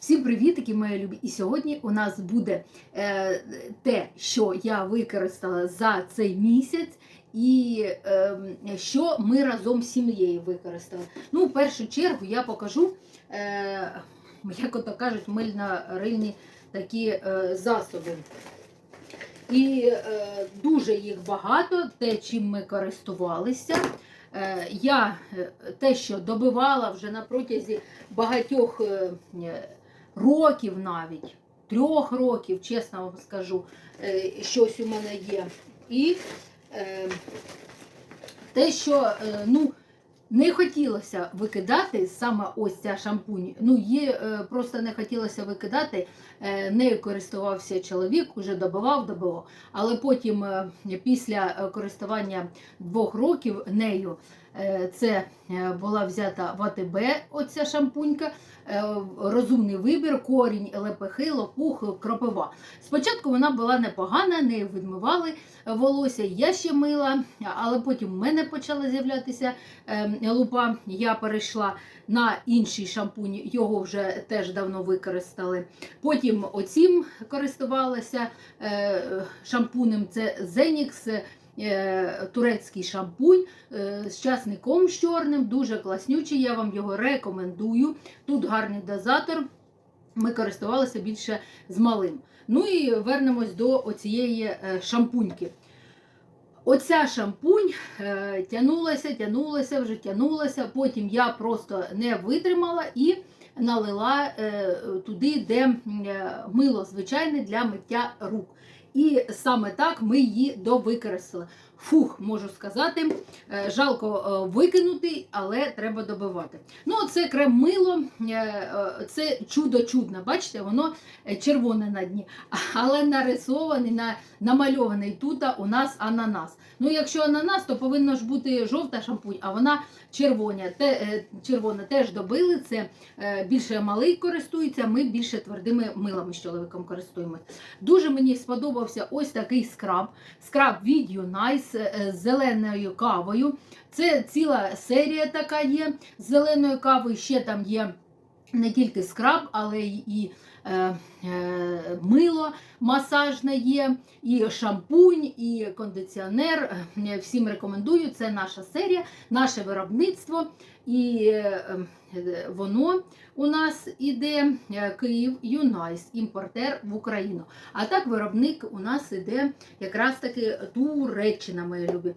Всім привітики, мої любі! І сьогодні у нас буде е, те, що я використала за цей місяць, і е, що ми разом з сім'єю використали. Ну, в першу чергу я покажу, е, як ото кажуть, мильно-рильні такі е, засоби. І е, дуже їх багато, те, чим ми користувалися. Е, я е, те, що добивала вже на протязі багатьох е, років навіть, трьох років, чесно вам скажу, е, щось у мене є. І е, те, що е, ну, не хотілося викидати саме ось ця шампунь. Ну, е, просто не хотілося викидати. Нею користувався чоловік, уже добивав, добивав. Але потім, після користування двох років нею, це е, була взята в оця шампунька, е, розумний вибір, корінь, лепехи, лопух, кропива. Спочатку вона була непогана, нею відмивали волосся, я ще мила, але потім в мене почала з'являтися е, лупа. Я перейшла на інший шампунь, його вже теж давно використали. Потім оцім користувалася е, шампунем. Це е, турецький шампунь е, з часником з чорним, дуже класнючий. Я вам його рекомендую. Тут гарний дозатор. Ми користувалися більше з малим. Ну і вернемось до оцієї е, шампуньки. Оця шампунь е, тянулася, тянулася, вже тянулася. Потім я просто не витримала і налила е, туди, де е, мило звичайне для миття рук. І саме так ми її довикористали. Фух, можу сказати, е, жалко е, викинути, але треба добивати. Ну, це крем мило, е, це чудо чудне. Бачите, воно червоне на дні, але нарисований, на, намальований тут у нас ананас. Ну, якщо ананас, то повинно ж бути жовта шампунь, а вона червоня. Те, червона теж добили. Це більше малий користується, ми більше твердими милами з чоловіком користуємось. Дуже мені сподобався ось такий скраб. Скраб від Юнайс з зеленою кавою. Це ціла серія така є з зеленою кавою. Ще там є не тільки скраб, але й е, е, мило масажне є, і шампунь, і кондиціонер. Е, Всім рекомендую. Це наша серія, наше виробництво. І е, е, воно у нас іде е, Київ Юнайс, імпортер в Україну. А так виробник у нас іде якраз таки Туреччина, мої любі.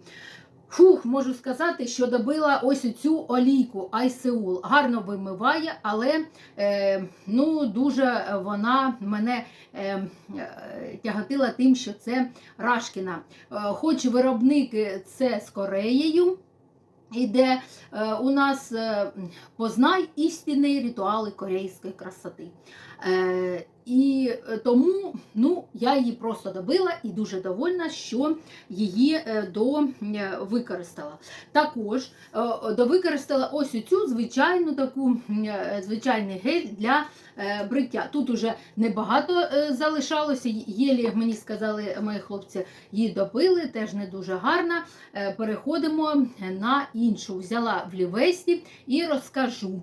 Фух, можу сказати, що добила ось цю олійку Айсеул. Гарно вимиває, але е, ну, дуже вона мене е, е, тяготила тим, що це Рашкіна. Е, хоч виробник це з Кореєю. Іде е, у нас познай істинні ритуали корейської красоти. І е, тому ну, я її просто добила і дуже довольна, що її е, до е. Також довикористала ось цю звичайну таку звичайний гель для бриття. Тут уже небагато залишалося. Єлі мені сказали мої хлопці, її допили, теж не дуже гарна. Переходимо на іншу. Взяла в лівесті і розкажу.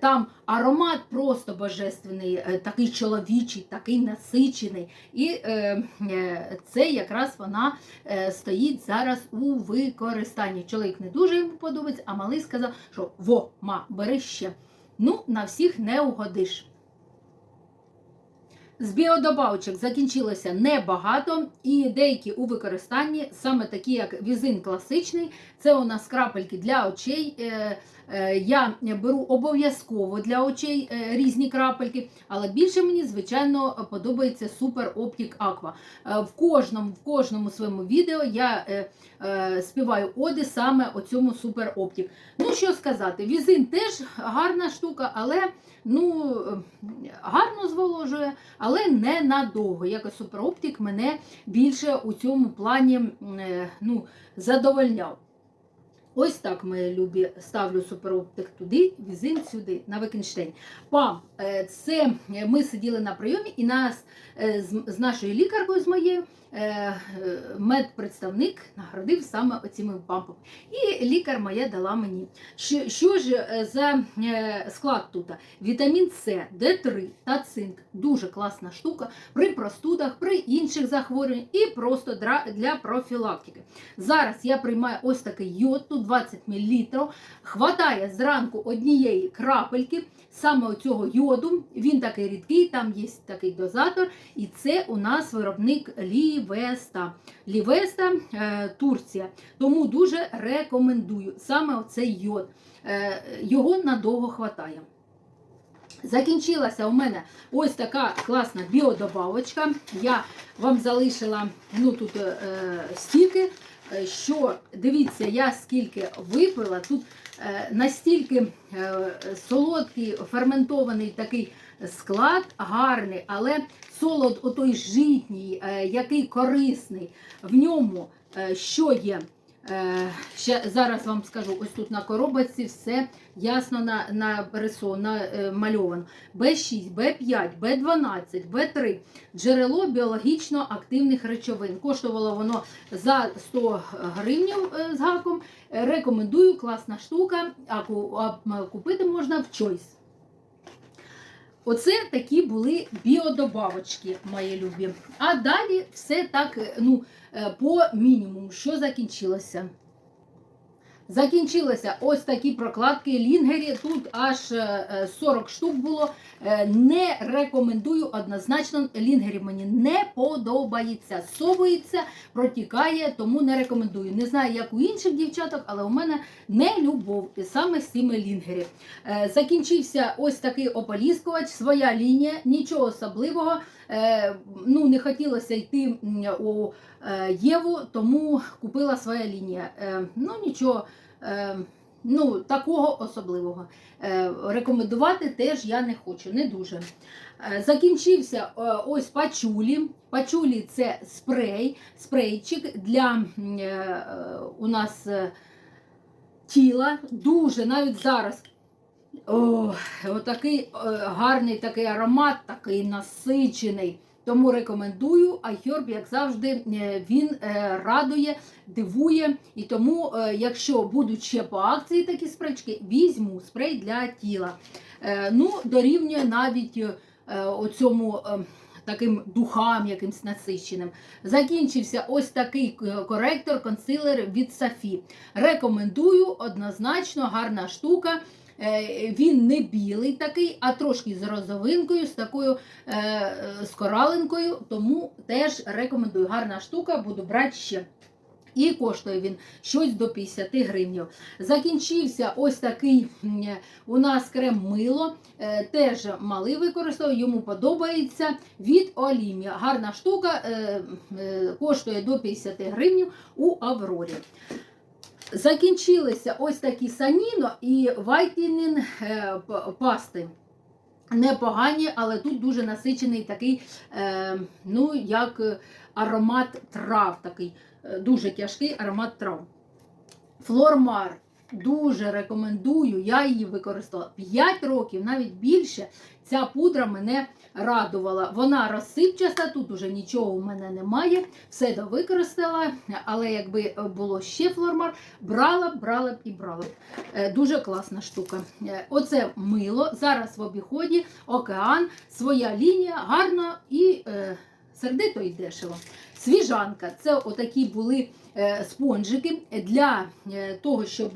Там аромат просто божественний, такий чоловічий, такий насичений. І е, е, це якраз вона е, стоїть зараз у використанні. Чоловік не дуже йому подобається, а малий сказав, що во, ма, бери ще. Ну, на всіх не угодиш. З біодобавочок закінчилося небагато, і деякі у використанні, саме такі, як візин класичний, це у нас крапельки для очей. Е, Я беру обов'язково для очей е, різні крапельки, але більше мені, звичайно, подобається Super Optic Aqua. Е, В кожному, в кожному своєму відео я співаю оди саме оцьому Super Optic. Ну, що сказати, візин теж гарна штука, але ну, гарно зволожує, але не надовго. Якось супероптик мене більше у цьому плані ну, задовольняв. Ось так, мої любі, ставлю супероптик туди, візин сюди, на Викенштейн. Пам, е, це ми сиділи на прийомі, і нас е, з, нашою лікаркою, з моєю, е, е, медпредставник наградив саме оціми пампами. І лікар моя дала мені. Що, що ж е, за е, склад тут? Вітамін С, Д3 та цинк. Дуже класна штука при простудах, при інших захворюваннях і просто для профілактики. Зараз я приймаю ось такий йод, тут 20 мл. Хватає зранку однієї крапельки саме цього йоду. Він такий рідкий, там є такий дозатор, і це у нас виробник Лівеста. Лівеста е, Турція. Тому дуже рекомендую саме оцей йод. Е, його надовго хватає. Закінчилася у мене ось така класна біодобавочка. Я вам залишила ну, тут е, стільки, е, що дивіться, я скільки випила. Тут е, настільки е, солодкий ферментований такий склад, гарний, але солод отой житній, е, який корисний. В ньому е, що є? Е, ще зараз вам скажу, ось тут на коробочці все ясно на, на намальовано. Б6, Б5, Б12, Б3. Джерело біологічно активних речовин. Коштувало воно за 100 гривнів е, з гаком. Рекомендую, класна штука, а купити можна в Choice. Оце такі були біодобавочки, мої любі. А далі все так, е, ну, е, по мінімуму, що закінчилося. Закінчилися ось такі прокладки лінгері. Тут аж е, е, 40 штук було. Е, Не рекомендую однозначно. Лінгері мені не подобається. Совується, протікає, тому не рекомендую. Не знаю, як у інших дівчаток, але у мене не любов саме з цими лінгері. Е, Закінчився ось такий ополіскувач, своя лінія, нічого особливого. Е, Ну, не хотілося йти у е, Єву, тому купила своя лінія. Е, Ну, нічого. Ну, такого особливого. Рекомендувати теж я не хочу, не дуже. Закінчився ось пачулі. Пачулі це спрей, спрейчик для у нас тіла. Дуже навіть зараз. О, отакий е, гарний такий аромат, такий насичений. Тому рекомендую. iHerb, як завжди, е, він е, радує, дивує. І тому, якщо будуть ще по акції такі спречки, візьму спрей для тіла. Ну, дорівнює навіть оцьому. Таким духам якимсь насиченим. Закінчився ось такий коректор, консилер від Сафі. Рекомендую однозначно, гарна штука. Е, Він не білий такий, а трошки з розовинкою, з такою е, е, з коралинкою. Тому теж рекомендую. Гарна штука, буду брати ще. І коштує він щось до 50 гривень. Закінчився ось такий у нас крем мило. Теж малий використовую, йому подобається від Олімія. Гарна штука, коштує до 50 гривень у Аврорі. Закінчилися ось такі саніно і вайтінін е, пасти. Непогані, але тут дуже насичений такий, е, ну, як аромат трав, такий е, дуже тяжкий аромат трав. Флормар. Дуже рекомендую, я її використала 5 років, навіть більше. Ця пудра мене радувала. Вона розсипчаста, тут уже нічого у мене немає. Все довикористала, але якби було ще флормар, брала, б, брала б і брала. б. Е, Дуже класна штука. Е, Оце мило. Зараз в обіході океан, своя лінія, гарно і е, сердито і дешево. Свіжанка це отакі були е, спонжики для того, щоб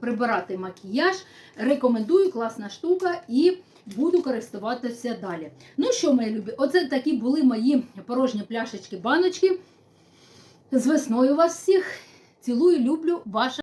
прибирати макіяж. Рекомендую, класна штука і буду користуватися далі. Ну що, мої любі, оце такі були мої порожні пляшечки, баночки. З весною вас всіх. Цілую, люблю, ваша.